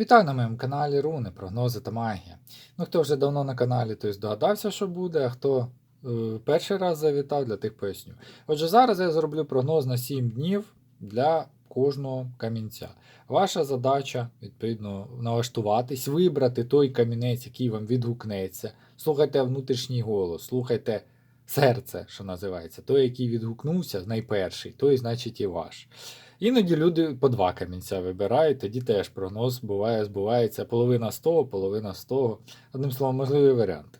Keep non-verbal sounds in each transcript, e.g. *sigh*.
Вітаю на моєму каналі Руни, прогнози та магія. Ну, хто вже давно на каналі, той здогадався, що буде, а хто е, перший раз завітав, для тих поясню. Отже, зараз я зроблю прогноз на 7 днів для кожного камінця. Ваша задача, відповідно, налаштуватись, вибрати той камінець, який вам відгукнеться. Слухайте внутрішній голос, слухайте серце, що називається. Той, який відгукнувся, найперший, той, значить, і ваш. Іноді люди по два камінця вибирають, тоді теж прогноз буває, збувається половина з того, половина з того. Одним словом, можливі варіанти.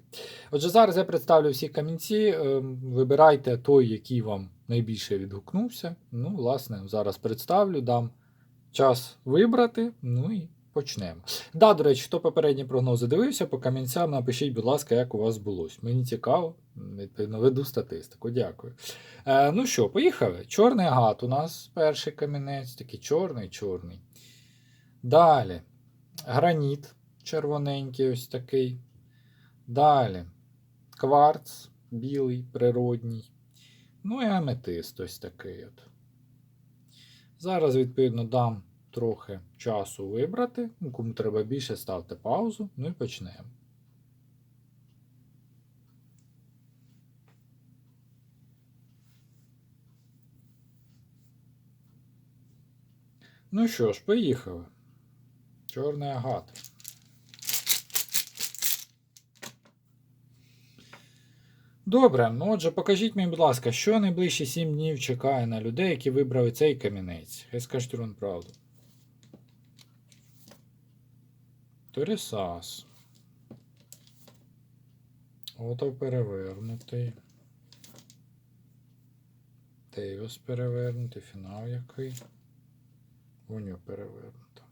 Отже, зараз я представлю всі камінці. ем, Вибирайте той, який вам найбільше відгукнувся. Ну, власне, зараз представлю, дам час вибрати. Ну і почнемо. Да, до речі, хто попередні прогнози дивився, по камінцям напишіть, будь ласка, як у вас збулось. Мені цікаво, відповідно, веду статистику. Дякую. Е, ну що, поїхали. Чорний агат у нас перший камінець, такий чорний, чорний. Далі. Граніт червоненький, ось такий. Далі. Кварц білий, природній. Ну і аметист ось такий от. Зараз, відповідно, дам трохи часу вибрати. Ну, Кому треба більше, ставте паузу. Ну і почнемо. Ну що ж, поїхали. Чорний агат. Добре, ну отже, покажіть мені, будь ласка, що найближчі 7 днів чекає на людей, які вибрали цей камінець. Хай скажуть рун правду. Торісас. Ото перевернутий. Тейвос перевернутий, фінал який. Уню перевернуто.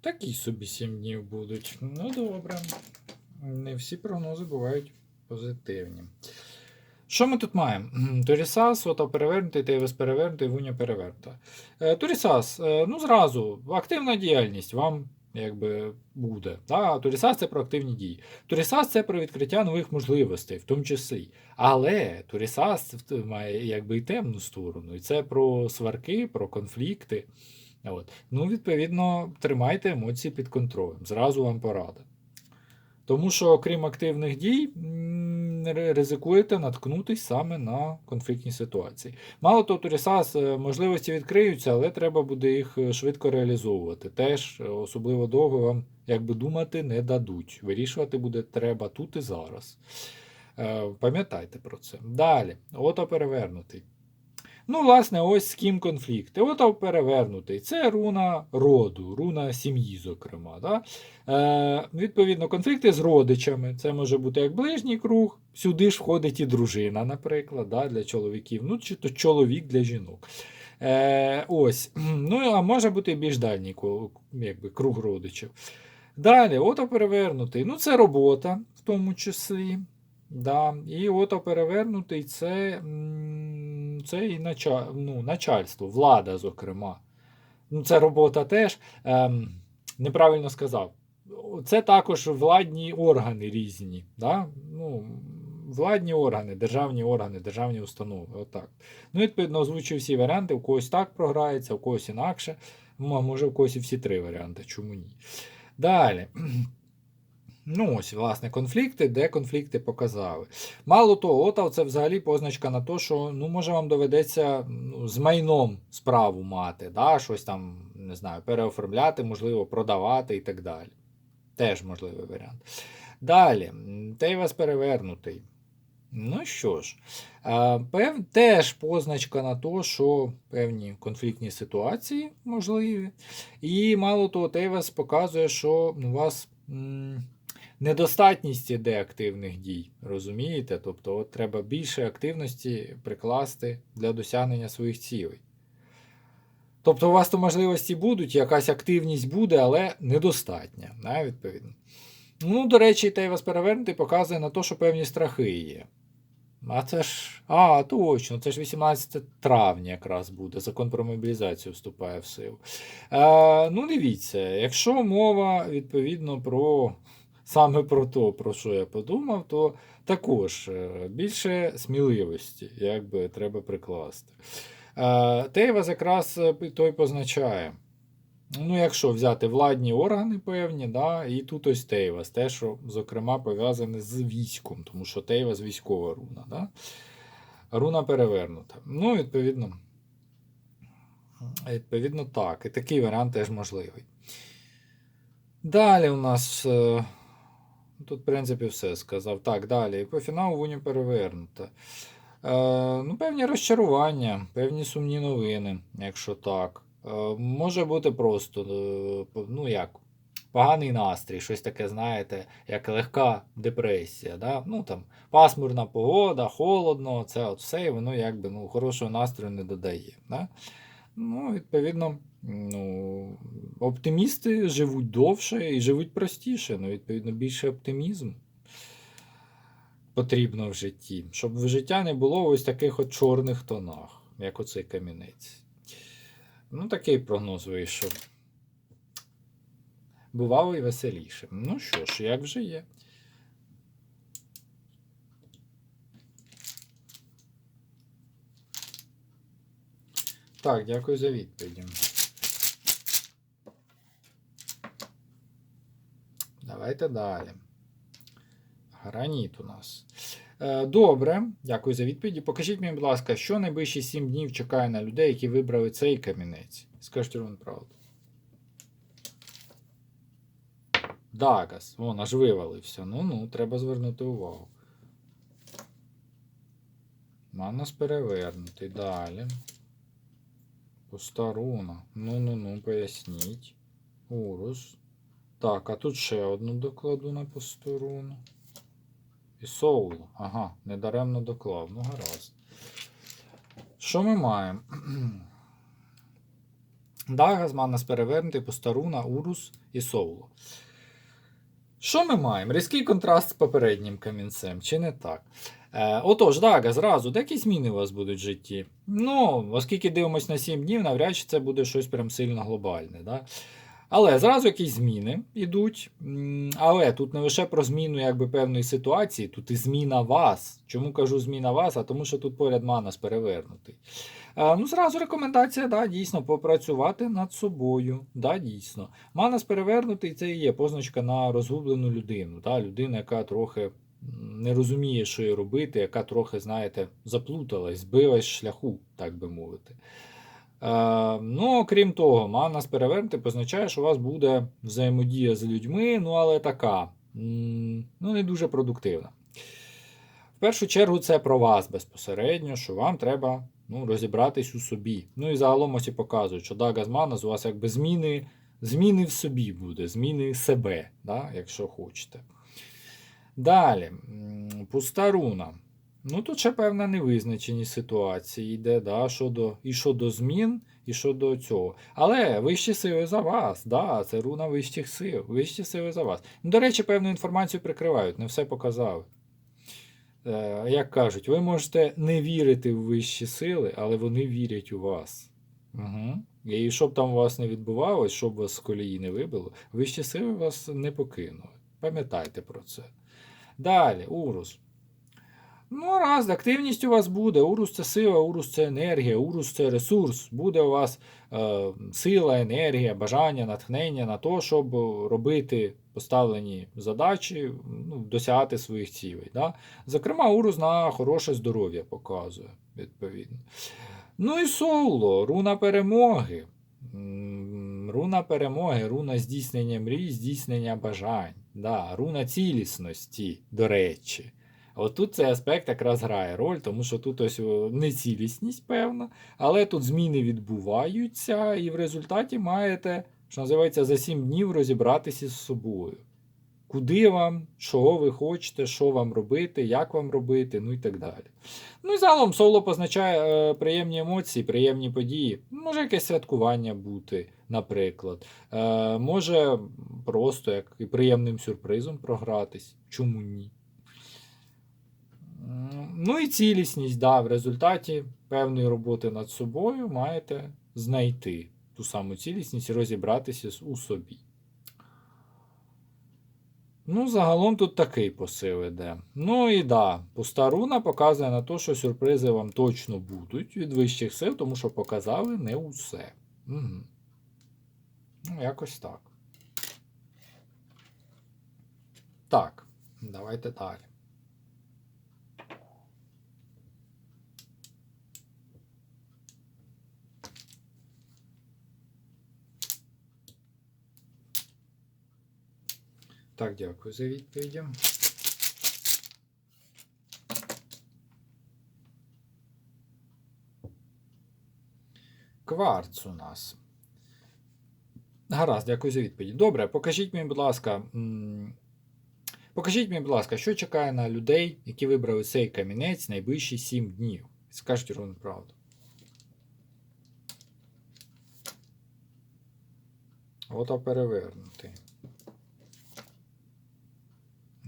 Такі собі 7 днів будуть. Ну добре. Не всі прогнози бувають позитивні. Що ми тут маємо? Торісас, ото перевернутий, Тейвес перевернутий, Вуня перевернута. Е, Торісас, е, ну зразу, активна діяльність вам якби буде. Да? Турісас це про активні дії. Турісас це про відкриття нових можливостей, в тому числі. Але Торісас має якби і темну сторону. І це про сварки, про конфлікти. От. Ну, відповідно, тримайте емоції під контролем. Зразу вам порада. Тому що, окрім активних дій, ризикуєте наткнутись саме на конфліктні ситуації. Мало того, Торісас е, можливості відкриються, але треба буде їх е, швидко реалізовувати. Теж е, особливо довго вам якби думати не дадуть. Вирішувати буде треба тут і зараз. Пам'ятайте про це. Далі, ото перевернутий. Ну, власне, ось з ким конфлікти. Ото перевернутий. Це руна роду, руна сім'ї, зокрема. Да? Е, відповідно, конфлікти з родичами. Це може бути як ближній круг, сюди ж входить і дружина, наприклад, да, для чоловіків, ну чи то чоловік для жінок. Е, ось. *clears throat* Ну, а може бути більш дальній якби, круг родичів. Далі, ото перевернутий. Ну, це робота в тому числі. Да. І ото перевернутий це, це і нача, ну, начальство, влада, зокрема. Ну, це робота теж. Ем, неправильно сказав. Це також владні органи різні. Да? Ну, владні органи, державні органи, державні установи. Отак. Ну, відповідно, озвучив всі варіанти. У когось так програється, у когось інакше. Може, у когось і всі три варіанти. Чому ні? Далі. Ну, ось, власне, конфлікти, де конфлікти показали. Мало того, ота це взагалі позначка на те, що ну, може вам доведеться ну, з майном справу мати, да? щось там, не знаю, переоформляти, можливо, продавати і так далі. Теж можливий варіант. Далі, м, Тейвас перевернутий. Ну що ж, пев, теж позначка на те, що певні конфліктні ситуації можливі. І мало того, Тейвас показує, що у вас. м, недостатність іде активних дій, розумієте? Тобто от треба більше активності прикласти для досягнення своїх цілей. Тобто у вас то можливості будуть, якась активність буде, але недостатня, да, відповідно. Ну, до речі, Тейвас перевернутий показує на те, що певні страхи є. А це ж. А, точно, це ж 18 травня якраз буде. Закон про мобілізацію вступає в силу. Е, ну, дивіться, якщо мова відповідно про саме про те, про що я подумав, то також е, більше сміливості, як би треба прикласти. Е, Тейвас якраз е, той позначає. Ну, якщо взяти владні органи певні, да, і тут ось Тейвас, те, що, зокрема, пов'язане з військом, тому що Тейвас військова руна. Да? Руна перевернута. Ну, відповідно, відповідно, так. І такий варіант теж можливий. Далі у нас. Тут, в принципі, все сказав. Так, далі. І по фіналу Вуня перевернута. Е, ну, певні розчарування, певні сумні новини, якщо так. Е, може бути просто, е, ну як, поганий настрій, щось таке, знаєте, як легка депресія. Да? Ну, там, пасмурна погода, холодно, це от все, і воно якби ну, хорошого настрою не додає. Да? Ну, відповідно, ну, оптимісти живуть довше і живуть простіше. Ну, відповідно, більше оптимізму потрібно в житті, щоб в життя не було ось таких от чорних тонах, як оцей камінець. Ну, такий прогноз вийшов. Бувало і веселіше. Ну що ж, як вже є. Так, дякую за відповіді. Давайте далі. Граніт у нас. Е, Добре, дякую за відповіді. Покажіть мені, будь ласка, що найближчі 7 днів чекає на людей, які вибрали цей камінець. Скажіть вам правду. Дагас, вон аж вивалився. Ну ну, треба звернути увагу. Манас перевернутий. Далі. Пуста. Ну-ну-ну, поясніть. Урус. Так, а тут ще одну докладу на пусту. І соулу. Ага, недаремно доклав. Ну, гаразд. Що ми маємо? *clears throat* Дагас, Манас перевернутий, пуста руна, Урус і соулу. Що ми маємо? Різкий контраст з попереднім камінцем, чи не так? Е, отож, Дага, зразу, деякі зміни у вас будуть в житті. Ну, оскільки дивимось на 7 днів, навряд чи це буде щось прям сильно глобальне. Да? Але зразу якісь зміни йдуть. Але тут не лише про зміну якби, певної ситуації, тут і зміна вас. Чому кажу зміна вас? А тому що тут поряд Манас перевернутий. Е, Ну, зразу рекомендація, да, дійсно, попрацювати над собою. Да, дійсно. Манас перевернутий це і є позначка на розгублену людину. Да, людина, яка трохи не розуміє, що їй робити, яка трохи, знаєте, заплуталась, збилась з шляху, так би мовити. Е, ну, окрім того, Манас перевернути позначає, що у вас буде взаємодія з людьми, ну, але така, ну, не дуже продуктивна. В першу чергу, це про вас безпосередньо, що вам треба ну, розібратись у собі. Ну і загалом ось і показують, що Дагас Манас у вас якби зміни, зміни в собі буде, зміни себе, да, якщо хочете. Далі, пуста руна. Ну, тут ще певна невизначеність ситуації йде, да, щодо, і щодо змін, і щодо цього. Але вищі сили за вас, да, це руна вищих сил, вищі сили за вас. Ну, до речі, певну інформацію прикривають, не все показали. Е, як кажуть, ви можете не вірити в вищі сили, але вони вірять у вас. Угу. І щоб там у вас не відбувалось, щоб вас з колії не вибило, вищі сили вас не покинули. Пам'ятайте про це. Далі, Урус. Ну, раз, активність у вас буде. Урус це сила, урус це енергія, урус це ресурс. Буде у вас е, сила, енергія, бажання, натхнення на те, щоб робити поставлені задачі, ну, досягати своїх цілей. Да? Зокрема, урус на хороше здоров'я показує, відповідно. Ну і соло, руна перемоги. Руна перемоги, руна здійснення мрій, здійснення бажань. Да, руна цілісності, до речі. От тут цей аспект якраз грає роль, тому що тут ось нецілісність певна, але тут зміни відбуваються, і в результаті маєте, що називається, за 7 днів розібратися з собою. Куди вам, чого ви хочете, що вам робити, як вам робити, ну і так далі. Ну і загалом соло позначає е, приємні емоції, приємні події. Може якесь святкування бути, наприклад. Е, може просто як і приємним сюрпризом програтись. Чому ні? Ну і цілісність, да, в результаті певної роботи над собою маєте знайти ту саму цілісність і розібратися у собі. Ну, загалом тут такий посил іде. Ну і да, пуста руна показує на те, що сюрпризи вам точно будуть від вищих сил, тому що показали не усе. Угу. Ну, якось так. Так, давайте далі. Так, дякую за відповіді. Кварц у нас. Гаразд, дякую за відповідь. Добре, покажіть мені, будь ласка. Покажіть мені, будь ласка, що чекає на людей, які вибрали цей камінець найближчі 7 днів. Скажіть ровно правду. Ото перевернути.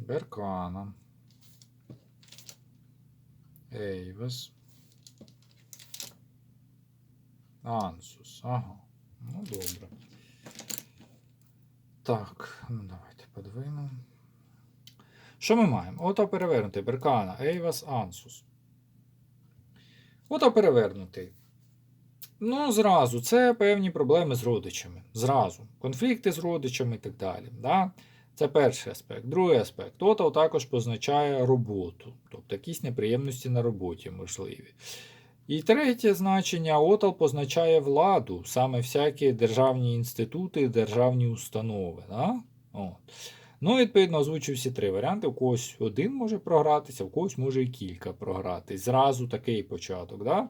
Беркана. Ейвес. Ансус. Ага. Ну, добре. Так, ну давайте подвинемо. Що ми маємо? Ото перевернутий. Беркана, Ейвас, Ансус. Ото перевернутий. Ну, зразу, це певні проблеми з родичами. Зразу. Конфлікти з родичами і так далі. Да? Це перший аспект. Другий аспект. Ото також позначає роботу. Тобто якісь неприємності на роботі можливі. І третє значення отал позначає владу, саме всякі державні інститути, державні установи. Да? От. Ну, відповідно, озвучу всі три варіанти. У когось один може програтися, у когось може і кілька програтись. Зразу такий початок. Да?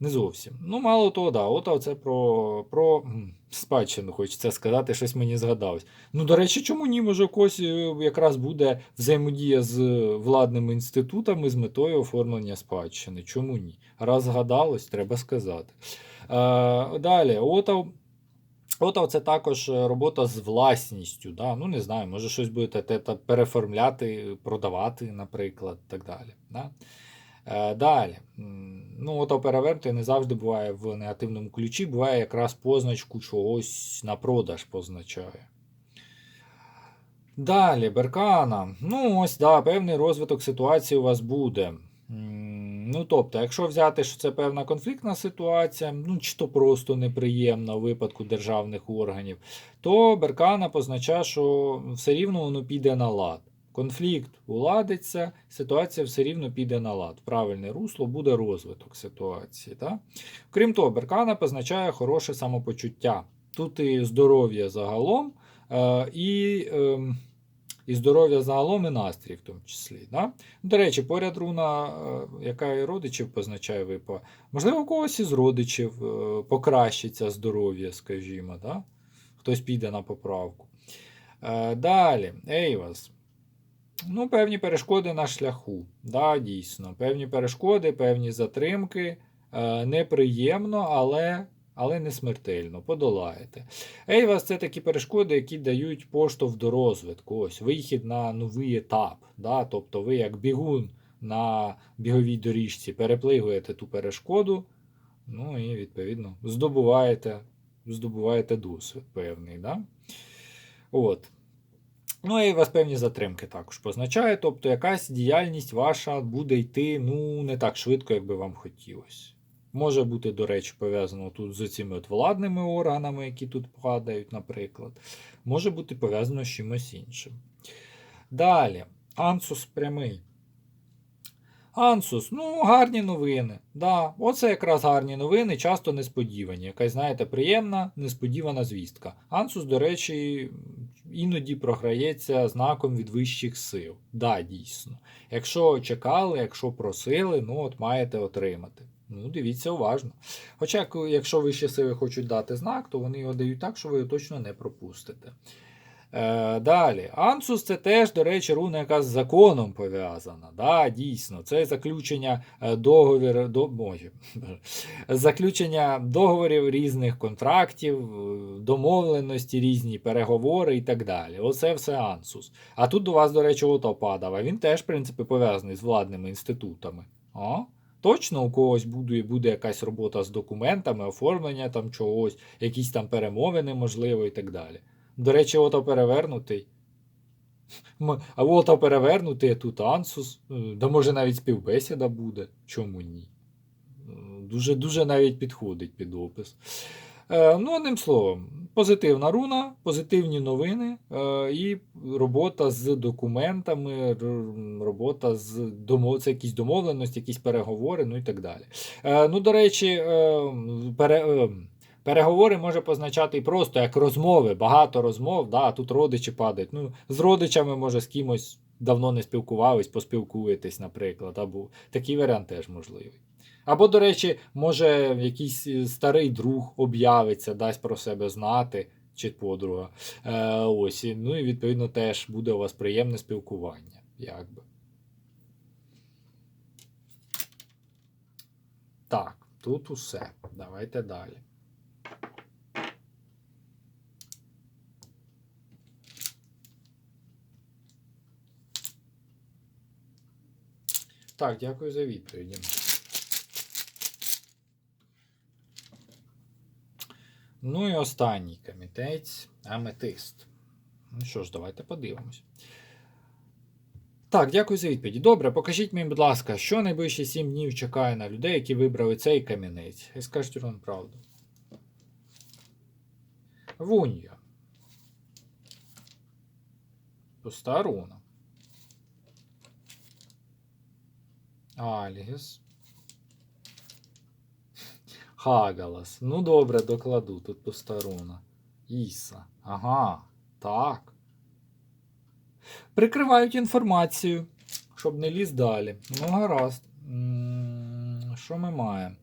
Не зовсім. Ну, мало того, да, от це про, про спадщину, хочеться сказати, щось мені згадалось. Ну, до речі, чому ні? Може, когось е, якраз буде взаємодія з владними інститутами з метою оформлення спадщини. Чому ні? Раз згадалось, треба сказати. Е, далі, отав. Отав це також робота з власністю. Да? Ну, не знаю, може щось будете те- те переформляти, продавати, наприклад, так далі. Да? Е, Далі. Ну, ото перевернути не завжди буває в негативному ключі, буває якраз позначку чогось на продаж позначає. Далі, Беркана. Ну, ось, да, певний розвиток ситуації у вас буде. Ну, тобто, якщо взяти, що це певна конфліктна ситуація, ну чи то просто неприємна у випадку державних органів, то Беркана позначає, що все рівно воно піде на лад. Конфлікт уладиться, ситуація все рівно піде на лад. Правильне русло буде розвиток ситуації. Так? Крім того, Беркана позначає хороше самопочуття. Тут і здоров'я загалом, е, і, ем, і здоров'я загалом, і настрій в тому числі. Да? До речі, поряд руна, е, яка і родичів позначає випа, можливо, у когось із родичів е, покращиться здоров'я, скажімо. Да? Хтось піде на поправку. Далі, Ейвас. Ну, певні перешкоди на шляху. Да, дійсно. Певні перешкоди, певні затримки. Е, неприємно, але, але не смертельно. Подолаєте. Ейвас це такі перешкоди, які дають поштовх до розвитку. Ось вихід на новий етап. Да? Тобто ви, як бігун на біговій доріжці, переплигуєте ту перешкоду, ну і відповідно здобуваєте, здобуваєте досвід певний. Да? От. Ну, і вас певні затримки також позначає. Тобто якась діяльність ваша буде йти ну, не так швидко, як би вам хотілося. Може бути, до речі, пов'язано тут з цими от владними органами, які тут падають, наприклад. Може бути пов'язано з чимось іншим. Далі, Ансус прямий. Ансус, ну, гарні новини. Да, Оце якраз гарні новини, часто несподівані. Якась, знаєте, приємна, несподівана звістка. Ансус, до речі, іноді програється знаком від вищих сил. Да, дійсно. Якщо чекали, якщо просили, ну от маєте отримати. Ну, дивіться уважно. Хоча, якщо вищі сили хочуть дати знак, то вони його дають так, що ви його точно не пропустите. Е, далі. Ансус це теж, до речі, руна, яка з законом пов'язана. Да, дійсно, це заключення е, договір, до, боже, *laughs* заключення договорів різних контрактів, е, домовленості, різні переговори і так далі. Оце все Ансус. А тут до вас, до речі, ото падав. Він теж, в принципі, пов'язаний з владними інститутами. О? Точно у когось буде, буде якась робота з документами, оформлення там чогось, якісь там перемовини, можливо, і так далі. До речі, ото перевернутий. *laughs* А ото перевернутий, тут Ансус. Е, Да може навіть співбесіда буде. Чому ні? Е, Дуже, дуже навіть підходить під опис. Е, ну, одним словом, позитивна руна, позитивні новини і робота з документами, робота з домов... це якісь домовленості, якісь переговори, ну і так далі. Ну, до речі, пере... Переговори може позначати і просто як розмови, багато розмов, да, а тут родичі падають. Ну, з родичами, може, з кимось давно не спілкувались, поспілкуєтесь, наприклад, або такий варіант теж можливий. Або, до речі, може якийсь е, старий друг об'явиться, дасть про себе знати, чи подруга. Е, ось, ну і відповідно теж буде у вас приємне спілкування. Якби. Так, тут усе. Давайте далі. Так, дякую за відповіді. Ну і останній комітець аметист. Ну що ж, давайте подивимось. Так, дякую за відповіді. Добре, покажіть мені, будь ласка, що найближчі 7 днів чекає на людей, які вибрали цей камінець. І скажіть вам правду. Вунья. Пуста руна. Альгіс. Хагалас. Ну добре, докладу. Тут пуста руна. Іса. Ага. Так. Прикривають інформацію, щоб не ліз далі. Ну, гаразд. Що ми маємо?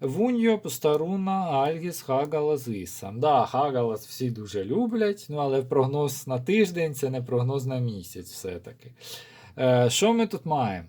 Вуньо, Пустаруна, Альгіс, Хагалас, Іса. Да, Хагалас всі дуже люблять, ну але прогноз на тиждень це не прогноз на місяць все-таки. Е, що ми тут маємо?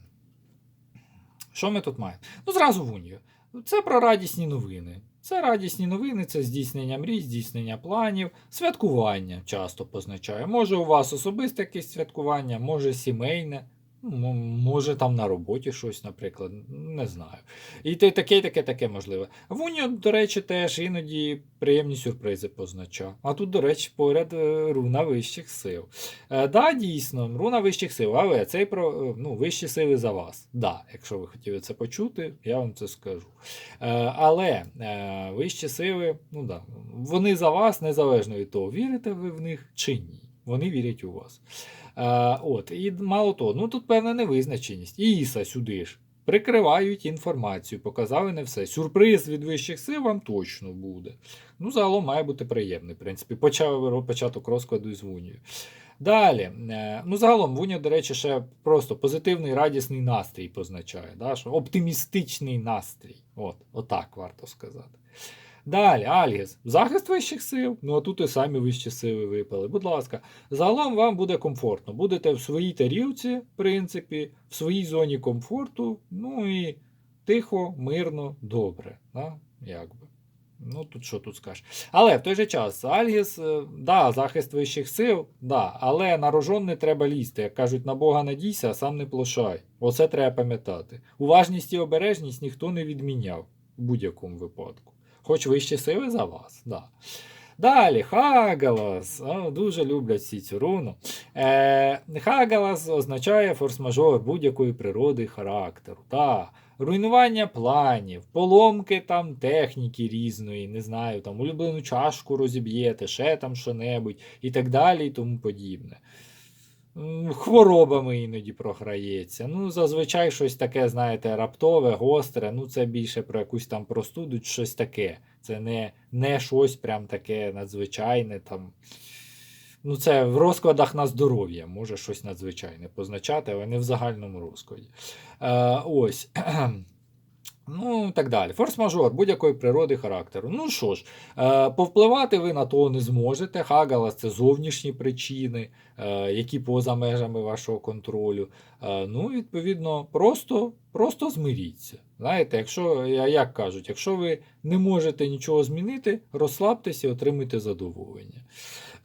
Що ми тут маємо? Ну, зразу Вуньо. Це про радісні новини. Це радісні новини, це здійснення мрій, здійснення планів, святкування часто позначає. Може, у вас особисте якесь святкування, може сімейне, може там на роботі щось, наприклад, не знаю. І таке, таке, таке можливе. Вуньо, до речі, теж іноді приємні сюрпризи позначав. А тут, до речі, поряд е, руна вищих сил. Е, да, дійсно, руна вищих сил, але цей про е, ну, вищі сили за вас. Да, якщо ви хотіли це почути, я вам це скажу. Е, але е, вищі сили, ну да, вони за вас, незалежно від того, вірите ви в них чи ні. Вони вірять у вас. Е, от, і мало того, ну тут певна невизначеність. І Іса сюди ж. Прикривають інформацію, показали не все. Сюрприз від вищих сил вам точно буде. Ну, загалом має бути приємний, в принципі. Почав початок розкладу із Вунією. Далі, е, ну загалом Вуня, до речі, ще просто позитивний радісний настрій позначає, да? що оптимістичний настрій. От, отак варто сказати. Далі, Альгіс, захист вищих сил. Ну а тут і самі вищі сили випали. Будь ласка, загалом вам буде комфортно. Будете в своїй тарілці, в принципі, в своїй зоні комфорту, ну і тихо, мирно, добре. Да? Якби. Ну, тут що тут скажеш. Але в той же час Альгіс, е, да, захист вищих сил, да, але на рожон не треба лізти. Як кажуть, на Бога надійся, а сам не плошай. Оце треба пам'ятати. Уважність і обережність ніхто не відміняв в будь-якому випадку. Хоч вищі сили за вас, да. Далі, Хагалас. О, дуже люблять всі цю руну. Е, Хагалас означає форс-мажор будь-якої природи характеру. Та, руйнування планів, поломки там техніки різної, не знаю, там улюблену чашку розіб'єте, ще там що-небудь і так далі, і тому подібне. Хворобами іноді програється. Ну, зазвичай щось таке, знаєте, раптове, гостре. Ну, це більше про якусь там простуду, щось таке. Це не, не щось прям таке надзвичайне. там. Ну, це в розкладах на здоров'я може щось надзвичайне позначати, але не в загальному розкладі. Е, ось. Ну, і так далі. Форс-мажор будь-якої природи характеру. Ну що ж, е, повпливати ви на то не зможете. Хагалас це зовнішні причини, е, які поза межами вашого контролю. Е, ну, відповідно, просто, просто змиріться. Знаєте, якщо, як кажуть, якщо ви не можете нічого змінити, розслабтеся і отримуйте задоволення.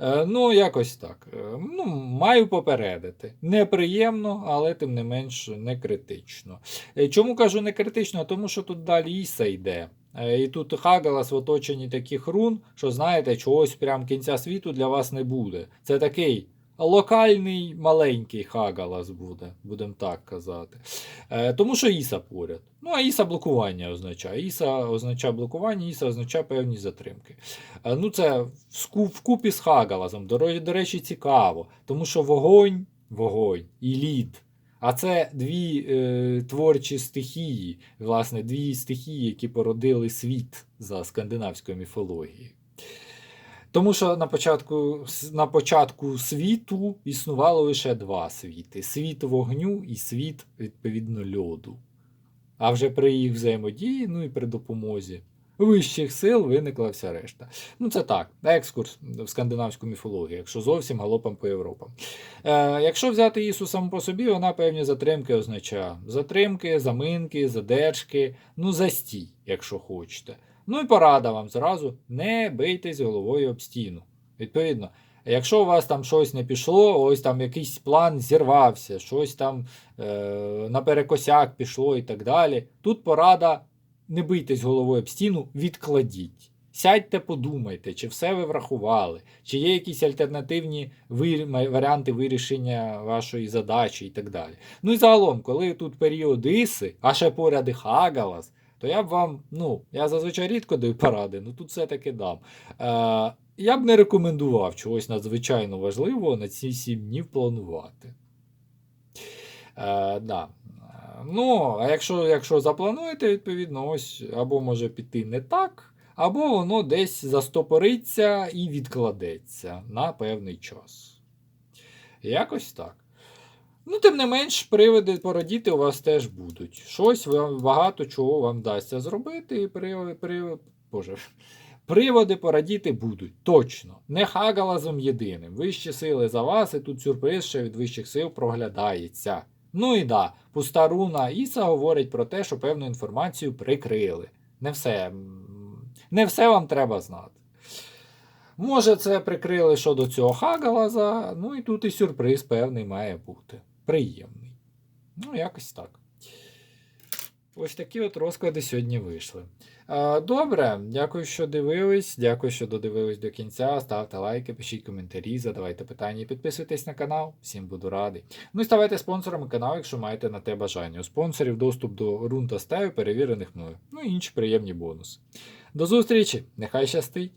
Е, Ну, якось так. Е, Ну, маю попередити. Неприємно, але тим не менш не критично. Е, Чому кажу не критично? Тому що тут далі Іса йде. І тут Хагалас в оточенні таких рун, що знаєте, чогось прям кінця світу для вас не буде. Це такий локальний маленький Хагалас буде, будемо так казати. Е, тому що Іса поряд. Ну, а Іса блокування означає. Іса означає блокування, Іса означає певні затримки. Е, ну, це вкупі з Хагалазом. До, до речі, цікаво, тому що вогонь, вогонь і лід. А це дві е, творчі стихії, власне, дві стихії, які породили світ за скандинавською міфологією. Тому що на початку, на початку світу існувало лише два світи: світ вогню і світ, відповідно, льоду. А вже при їх взаємодії, ну і при допомозі вищих сил виникла вся решта. Ну, це так, екскурс в скандинавську міфологію, якщо зовсім галопом по Європам. Е, якщо взяти Ісу саму по собі, вона певні затримки означає. Затримки, заминки, задержки, ну застій, якщо хочете. Ну і порада вам зразу: не бийтесь головою об стіну. Відповідно, якщо у вас там щось не пішло, ось там якийсь план зірвався, щось там е, наперекосяк пішло і так далі. Тут порада не бийтесь головою об стіну, відкладіть. Сядьте, подумайте, чи все ви врахували, чи є якісь альтернативні варіанти вирішення вашої задачі і так далі. Ну і загалом, коли тут період Іси, а ще поряд і Хагалас, то я б вам, ну, я зазвичай рідко даю поради, ну тут все-таки дам. Е, я б не рекомендував чогось надзвичайно важливого на ці сім днів планувати. Е, да. Ну, а якщо, якщо заплануєте, відповідно, ось або може піти не так, або воно десь застопориться і відкладеться на певний час. Якось так. Ну, тим не менш, приводи порадіти у вас теж будуть. Щось вам багато чого вам вдасться зробити, і при, при, Боже, приводи порадіти будуть. Точно. Не хагалазом єдиним. Вищі сили за вас, і тут сюрприз ще від вищих сил проглядається. Ну і да, пуста руна Іса говорить про те, що певну інформацію прикрили. Не все, не все вам треба знати. Може, це прикрили щодо цього Хагалаза, ну і тут і сюрприз певний має бути. Приємний. Ну, якось так. Ось такі от розклади сьогодні вийшли. Добре, дякую, що дивились. Дякую, що додивились до кінця. Ставте лайки, пишіть коментарі, задавайте питання і підписуйтесь на канал. Всім буду радий. Ну і ставайте спонсорами каналу, якщо маєте на те бажання. У спонсорів доступ до рун та стаю, перевірених мною. Ну і інші приємні бонуси. До зустрічі! Нехай щастить!